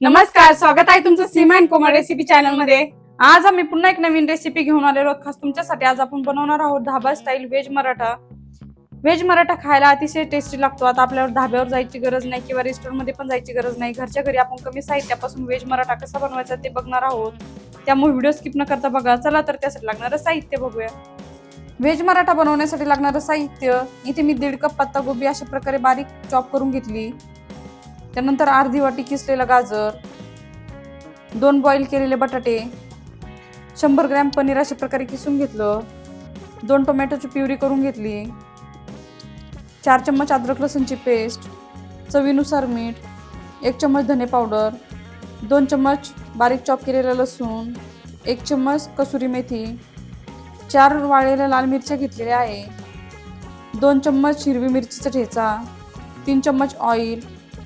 नमस्कार स्वागत आहे तुमचं सीमा अँड कोमल रेसिपी चॅनलमध्ये. आज आम्ही पुन्हा एक नवीन रेसिपी घेऊन आलेलो आहोत. खास तुमच्यासाठी आज आपण बनवणार आहोत dhaba style veg Maratha. Veg Maratha खायला अतिशय टेस्टी लागतो. आता आपल्याला धाब्यावर जायची गरज नाही किंवा रेस्टॉरंटमध्ये पण जायची गरज नाही. घरच्या घरी आपण कमी साहित्यापासून व्हेज मराठा कसा बनवायचा ते बघणार आहोत. त्यामुळे व्हिडिओ स्किप न करता बघा. चला तर त्यासाठी लागणारं साहित्य बघूया. व्हेज मराठा बनवण्यासाठी लागणारं साहित्य. इथे मी दीड कप पत्ता गोबी अशा प्रकारे बारीक चॉप करून घेतली. त्यानंतर अर्धी वाटी किसलेलं गाजर दोन बॉईल केलेले बटाटे शंभर ग्रॅम पनीर अशा प्रकारे किसून घेतलं. दोन टोमॅटोची प्युरी करून घेतली. चार चम्मच अद्रक लसूणची पेस्ट चवीनुसार मीठ एक चम्मच धने पावडर दोन चम्मच बारीक चॉप केलेलं लसूण एक चम्मच कसुरी मेथी चार वाळलेल्या लाल मिरच्या घेतलेल्या आहे दोन चम्मच हिरवी मिरचीचा ठेचा तीन चम्मच ऑइल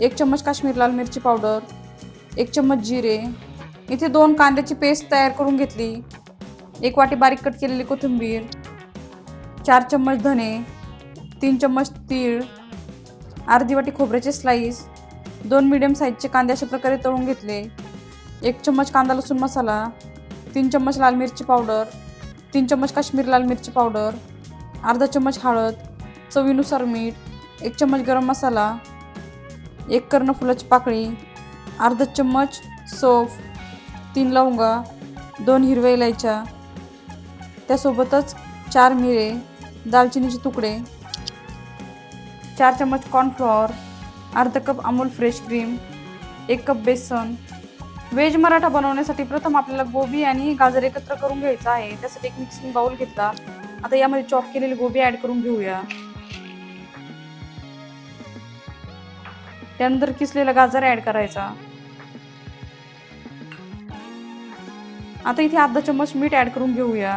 एक चम्मच काश्मीर लाल मिरची पावडर एक चम्मच जिरे. इथे दोन कांद्याची पेस्ट तयार करून घेतली. एक वाटी बारीक कट केलेली कोथिंबीर चार चम्मच धने तीन चम्मच तीळ अर्धी वाटी खोबऱ्याचे स्लाईस दोन मीडियम साईजचे कांदे अशा प्रकारे तळून घेतले. एक चम्मच कांदा लसूण मसाला तीन चम्मच लाल मिरची पावडर तीन चम्मच काश्मीर लाल मिरची पावडर अर्धा चम्मच हळद चवीनुसार मीठ एक चम्मच गरम मसाला एक कर्ण फुलाची पाकळी अर्धा चम्मच सोफ तीन लवंगा दोन हिरव्या इलायच्या त्यासोबतच चार मिरे दालचिनीचे तुकडे चार चम्मच कॉर्नफ्लॉवर अर्धा कप अमूल फ्रेश क्रीम एक कप बेसन. व्हेज मराठा बनवण्यासाठी प्रथम आपल्याला गोबी आणि गाजर एकत्र करून घ्यायचं आहे. त्यासाठी एक मिक्सिंग बाउल घेतला. आता यामध्ये चॉप केलेली गोबी ॲड करून घेऊया. त्यानंतर किसलेला गाजर ऍड करायचा. आता इथे अर्धा चम्मच मीठ ऍड करून घेऊया.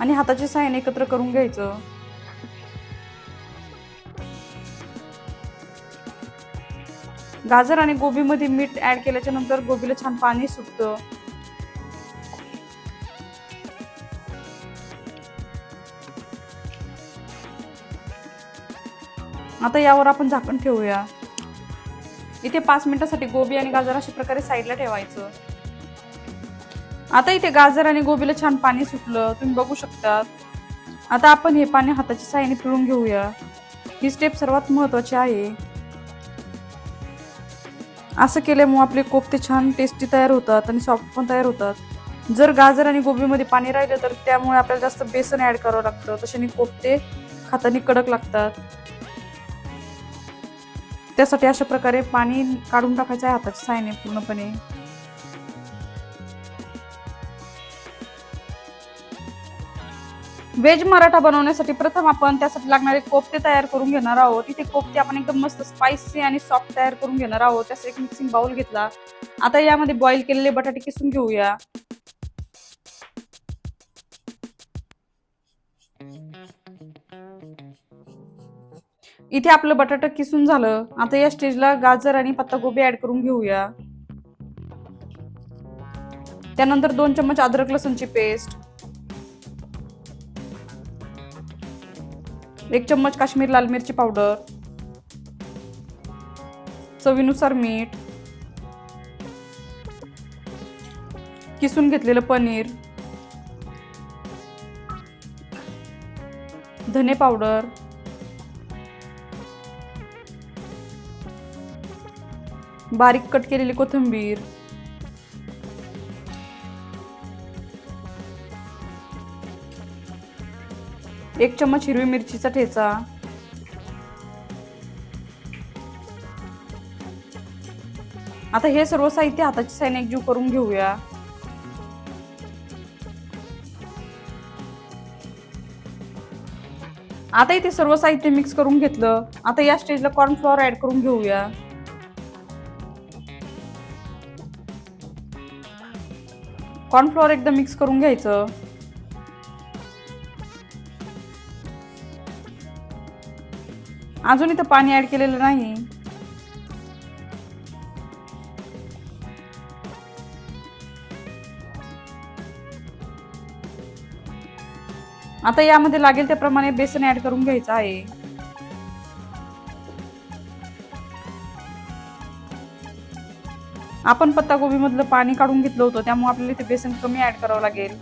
आणि हाताचे सायन एकत्र करून घ्यायचं. गाजर आणि गोबीमध्ये मीठ ऍड केल्याच्यानंतर गोबीला छान पाणी सुटतं. आता यावर आपण झाकण ठेवूया. इथे पाच मिनिटासाठी गोबी आणि गाजर अशा प्रकारे साईडला ठेवायचं. आता इथे गाजर आणि गोबीला छान पाणी सुटलं तुम्ही बघू शकता आता आपण हे पाणी हाताच्या साहाय्याने पिळून घेऊया. ही स्टेप सर्वात महत्वाची आहे. असं केल्यामुळे आपले कोफ्ते छान टेस्टी तयार होतात आणि सॉफ्ट पण तयार होतात. जर गाजर आणि गोबीमध्ये पाणी राहिलं तर त्यामुळे आपल्याला जास्त बेसन ॲड करावं लागतं. तशाने कोफ्ते खातानी कडक लागतात. त्यासाठी अशा प्रकारे पाणी काढून टाकायचं आहे हाताच्या सायने पूर्णपणे. व्हेज मराठा बनवण्यासाठी प्रथम आपण त्यासाठी लागणारे कोफ्ते तयार करून घेणार आहोत. इथे कोफ्ते आपण एकदम मस्त स्पायसी आणि सॉफ्ट तयार करून घेणार आहोत. त्यासाठी एक मिक्सिंग बाउल घेतला. आता यामध्ये बॉईल केलेले बटाटे किसून घेऊया. इथे आपलं बटाटा किसून झालं. आता या स्टेजला गाजर आणि पत्तागोबी ऍड करून घेऊया. त्यानंतर दोन चम्मच अद्रक लसूणची पेस्ट एक चम्मच काश्मीर लाल मिरची पावडर चवीनुसार मीठ. किसून घेतलेलं पनीर. धने पावडर बारीक कट केलेली कोथिंबीर. एक चम्मच हिरवी मिरचीचा ठेचा. आता हे सर्व साहित्य हाताची साईने एकजीव करून घेऊया. आता इथे सर्व साहित्य मिक्स करून घेतलं. आता या स्टेजला कॉर्नफ्लॉवर ऍड करून घेऊया. कॉर्नफ्लॉवर एकदम मिक्स करून घ्यायचं. अजून इथं पाणी ऍड केलेलं नाही. आता यामध्ये लागेल त्याप्रमाणे बेसन ऍड करून घ्यायचं आहे. आपण पत्ताकोबीमधलं पाणी काढून घेतलं होतं त्यामुळे आपल्याला इथे बेसन कमी ऍड करावं लागेल.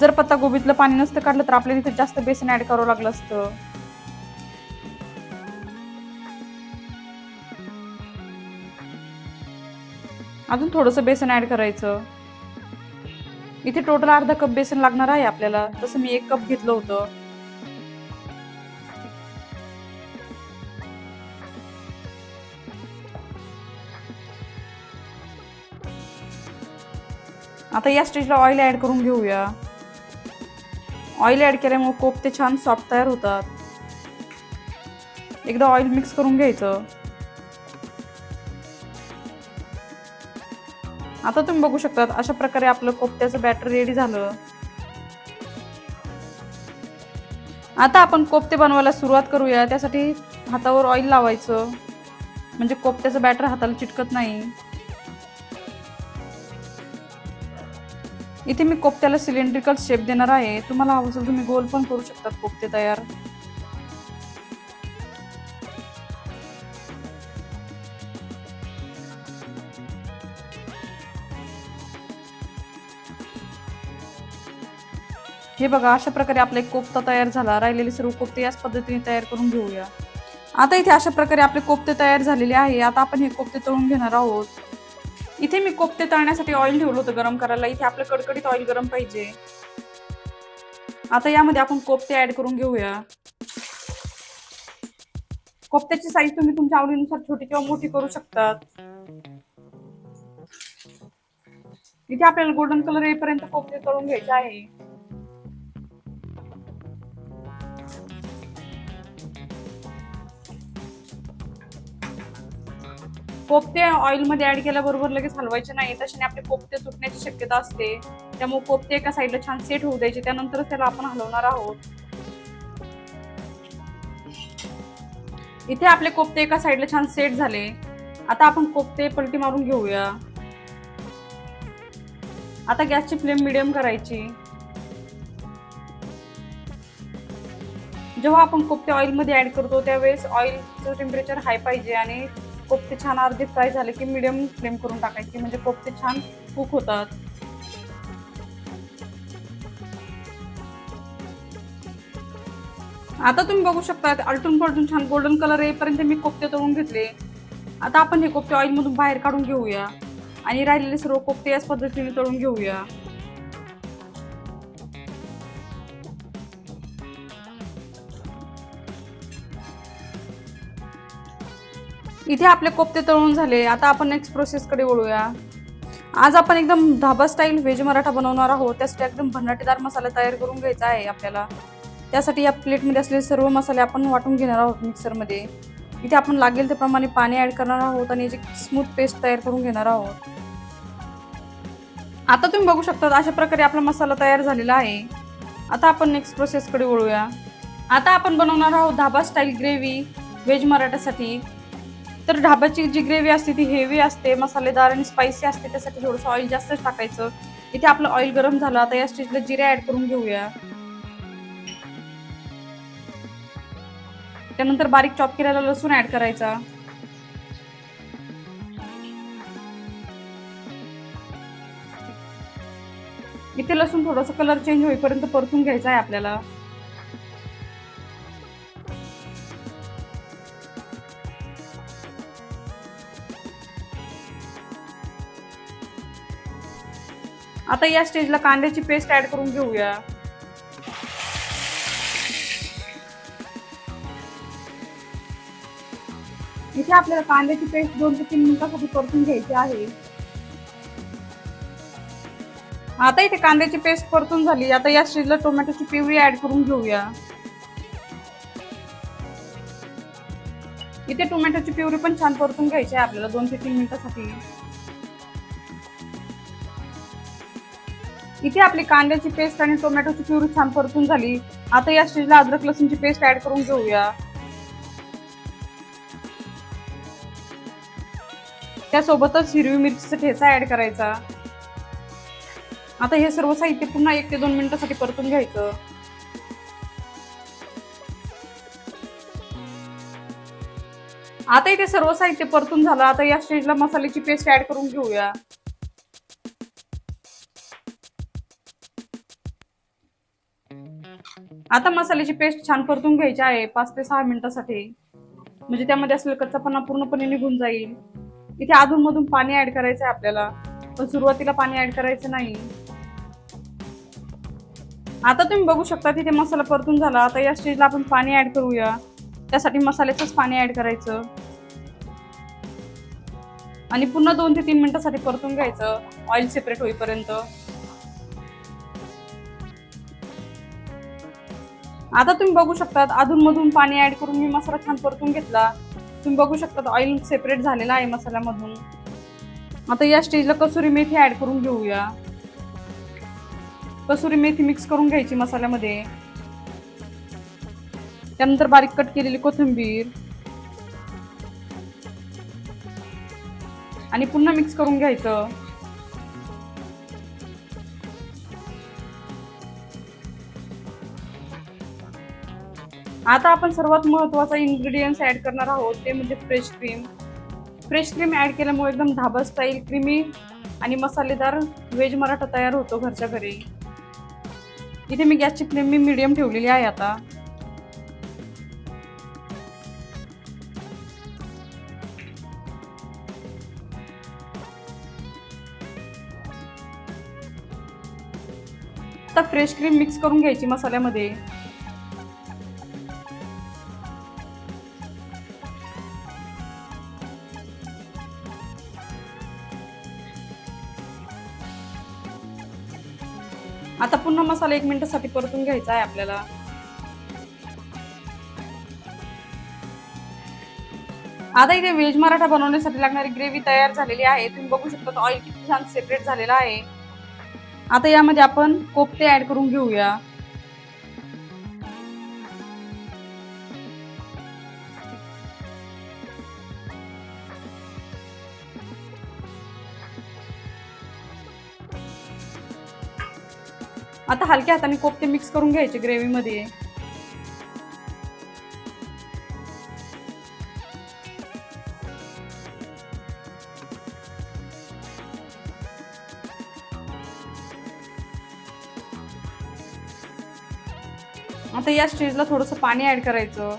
जर पत्तागोबीतलं पाणी नसतं काढलं तर आपल्याला इथे जास्त बेसन ॲड करावं लागलं असतं. अजून थोडंसं बेसन ऍड करायचं. इथे टोटल अर्धा कप बेसन लागणार आहे आपल्याला. तसं मी एक कप घेतलं होतं. आता या स्टेजला ऑइल ऍड करून घेऊया. ऑइल ऍड केल्यामुळे कोफ्ते छान सॉफ्ट तयार होतात. एकदा ऑइल मिक्स करून घ्यायचं. आता तुम्ही बघू शकतात अशा प्रकारे आपलं कोफ्त्याचं बॅटर रेडी झालं. आता आपण कोफ्ते बनवायला सुरुवात करूया. त्यासाठी हातावर ऑइल लावायचं. म्हणजे कोफ्त्याचं बॅटर हाताला चिटकत नाही. इथे मी कोफ्त्याला सिलेंड्रिकल शेप देणार आहे. तुम्हाला हवं असेल तुम्ही गोल पण करू शकतात कोफ्ते तयार. हे बघा अशा प्रकारे आपला एक कोफ्ता तयार झाला. राहिलेले सर्व कोफ्ते याच पद्धतीने तयार करून घेऊया. आता इथे अशा प्रकारे आपले कोफ्ते तयार झालेले आहे. आता आपण हे कोफ्ते तळून घेणार आहोत. इथे मी कोफ्ते तळण्यासाठी ऑइल ठेवलं होतं गरम करायला. इथे आपलं कडकडीत ऑइल गरम पाहिजे. आता यामध्ये आपण कोफ्ते ऍड करून घेऊया. कोफ्त्याची साईज तुम्ही तुमच्या आवडीनुसार छोटी किंवा मोठी करू शकतात. इथे आपल्याला गोल्डन कलर येईपर्यंत कोफ्ते तळून घ्यायचे आहे. कोफ्ते ऑइलमध्ये ऍड केल्याबरोबर लगेच हलवायचे नाही. तशाने आपले कोफ्ते तुटण्याची शक्यता असते. त्यामुळे कोफ्ते एका साईडला छान सेट होऊ द्यायचे. त्यानंतरच त्याला आपण हलवणार आहोत. इथे आपले कोफ्ते एका साईडला छान सेट झाले. आता आपण कोफ्ते पलटी मारून घेऊया. आता गॅसची फ्लेम मिडियम करायची. जेव्हा आपण कोफ्ते ऑइलमध्ये ऍड करतो त्यावेळेस ऑइलचं टेम्परेचर हाय पाहिजे आणि कोफ्ते छान अर्धे फ्राय झाले की मिडियम फ्लेम करून टाकायची म्हणजे कोफ्ते छान कुक होतात. आता तुम्ही बघू शकता आलटून पलटून छान गोल्डन कलर येईपर्यंत मी कोफ्ते तळून घेतले. आता आपण हे कोफ्ते ऑइल मधून बाहेर काढून घेऊया. आणि राहिलेले सर्व कोफ्ते याच पद्धतीने तळून घेऊया. इथे आपले कोफ्ते तळून झाले. आता आपण नेक्स्ट प्रोसेसकडे वळूया. आज आपण एकदम धाबा स्टाईल व्हेज मराठा बनवणार आहोत. त्यासाठी एकदम भन्नाटेदार मसाला तयार करून घ्यायचा आहे आपल्याला. त्यासाठी या प्लेटमध्ये असलेले सर्व मसाले आपण वाटून घेणार आहोत मिक्सरमध्ये इथे आपण लागेल त्याप्रमाणे पाणी ॲड करणार आहोत आणि याची स्मूथ पेस्ट तयार करून घेणार आहोत. आता तुम्ही बघू शकता अशा प्रकारे आपला मसाला तयार झालेला आहे. आता आपण नेक्स्ट प्रोसेसकडे वळूया. आता आपण बनवणार आहोत धाबा स्टाईल ग्रेव्ही व्हेज मराठासाठी तर ढाब्याची जी ग्रेव्ही असते ती हेवी असते मसालेदार आणि स्पायसी असते त्यासाठी थोडंसं ऑइल जास्तच टाकायचं. इथे आपलं ऑइल गरम झालं आता या स्टेजला जिरे ऍड करून घेऊया. त्यानंतर बारीक चॉप केलेला लसूण ऍड करायचा. इथे लसूण थोडंसं कलर चेंज होईपर्यंत परतून घ्यायचा आहे आपल्याला. आता या स्टेजला कांद्याची पेस्ट ऍड करून घेऊया. इथे आपल्याला कांद्याची पेस्ट दोन ते तीन मिनिटासाठी परतून घ्यायची आहे. आता इथे कांद्याची पेस्ट परतून झाली. आता या स्टेजला टोमॅटोची पिवळी ऍड करून घेऊया. इथे टोमॅटोची पिवरी पण छान परतून घ्यायची आहे आपल्याला दोन ते तीन मिनिटासाठी. इथे आपली कांद्याची पेस्ट आणि टोमॅटोची प्युरी छान परतून झाली. आता या स्टेजला अद्रक लसूणची पेस्ट ऍड करून घेऊया. त्यासोबतच हिरवी मिरचीचा ठेचा ऍड करायचा. आता हे सर्व साहित्य पुन्हा एक ते दोन मिनिटासाठी परतून घ्यायचं. आता इथे सर्व साहित्य परतून झालं. आता या स्टेजला मसाल्याची पेस्ट ऍड करून घेऊया. आता मसाल्याची पेस्ट छान परतून घ्यायची आहे पाच ते सहा मिनिटासाठी. म्हणजे त्यामध्ये असलेला कच्चापणा पूर्णपणे निघून जाईल. इथे अधून मधून पाणी ऍड करायचं आहे आपल्याला. पण सुरुवातीला पाणी ऍड करायचं नाही. आता तुम्ही बघू शकता तिथे मसाला परतून झाला. आता या स्टेजला आपण पाणी ऍड करूया. त्यासाठी मसाल्याचंच पाणी ऍड करायचं. आणि पुन्हा दोन ते तीन मिनिटासाठी परतून घ्यायचं. ऑइल सेपरेट होईपर्यंत. आता तुम्ही बघू शकतात अधूनमधून पाणी ऍड करून मी मसाला छान परतून घेतला. तुम्ही बघू शकतात ऑइल सेपरेट झालेला आहे मसाल्यामधून. आता या स्टेजला कसुरी मेथी ऍड करून घेऊया. कसुरी मेथी मिक्स करून घ्यायची मसाल्यामध्ये. त्यानंतर बारीक कट केलेली कोथिंबीर. आणि पुन्हा मिक्स करून घ्यायचं. आता आपण सर्वात महत्त्वाचा इन्ग्रेडियंट्स ॲड करणार आहोत ते म्हणजे fresh cream fresh cream add केल्यामुळे एकदम धाबा स्टाईल क्रीमी आणि मसालेदार व्हेज मराठा तयार होतो घरच्या घरी. इथे मी गॅसची फ्लेम मी मीडियम ठेवलेली आहे आता. आता फ्रेश क्रीम मिक्स करून घ्यायची मसाल्यामध्ये. पुन्हा मसाला एक मिनिटासाठी परतून घ्यायचा आहे आपल्याला. आता इथे व्हेज मराठा बनवण्यासाठी लागणारी ग्रेव्ही तयार झालेली आहे. तुम्ही बघू शकता ऑइल किती छान सेपरेट झालेला आहे. आता यामध्ये आपण कोफ्ते ऍड करून घेऊया. आता हलक्या हाताने कोफ्ते मिक्स करून घ्यायचे ग्रेव्ही मध्ये. आता या स्टेजला थोडस पाणी ऍड करायचं.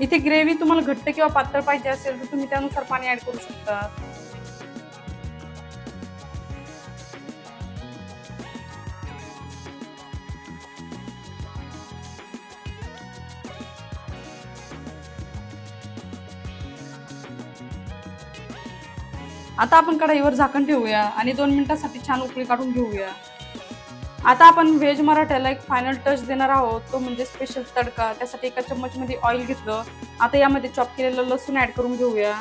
इथे ग्रेव्ही तुम्हाला घट्ट किंवा पातळ पाहिजे असेल तर तुम्ही त्यानुसार पाणी ऍड करू शकता. आता आपण कढईवर झाकण ठेवूया आणि दोन मिनिटासाठी छान उकळी काढून घेऊया. आता आपण व्हेज मराठ्याला एक फायनल टच देणार आहोत. तो म्हणजे स्पेशल तडका. त्यासाठी एका चम्मचमध्ये ऑइल घेतलं. आता यामध्ये चॉप केलेलं लसूण ऍड करून घेऊया.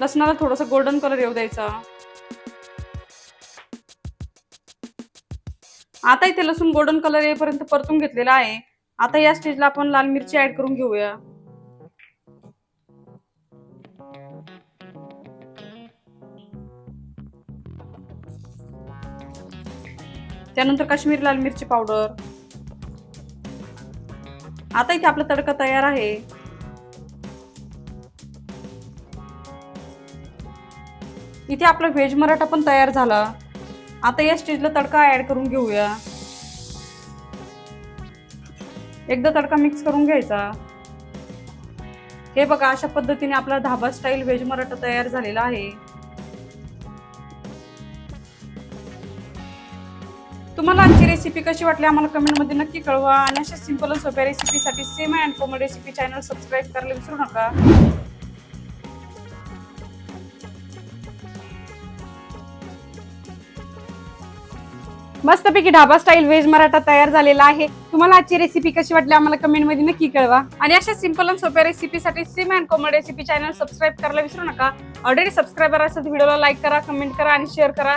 लसणाला थोडस गोल्डन कलर येऊ द्यायचा. आता इथे लसूण गोल्डन कलर येईपर्यंत परतून घेतलेला आहे. आता या स्टेजला आपण लाल मिरची ऍड करून घेऊया. त्यानंतर काश्मीरी लाल मिरची पावडर. आता इथे आपला तडका तयार आहे. इथे आपला व्हेज मराठा पण तयार झाला. आता या स्टेजला तडका ऍड करून घेऊया. एकदा तडका मिक्स करून घ्यायचा. हे बघा अशा पद्धतीने आपला धाबा स्टाईल व्हेज मराठा तयार झालेला आहे. रेसिपी कशी वाटली आम्हाला कमेंटमध्ये नक्की कळवा. आणि अशा सिंपल आणि सोप्या रेसिपीसाठी Sam and Komal recipe channel subscribe करायला विसरू नका. मस्तपैकी ढाबा स्टाईल व्हेज मराठा तयार झालेला आहे. तुम्हाला आजची रेसिपी कशी वाटली आम्हाला कमेंटमध्ये नक्की कळवा. आणि अशा सिंपल आणि सोप्या रेसिपीसाठी Sam and Komal recipe channel subscribe करायला विसरू नका. ऑलरेडी सबस्क्रायबर असेल तर व्हिडिओला लाईक करा कमेंट करा आणि शेअर करा.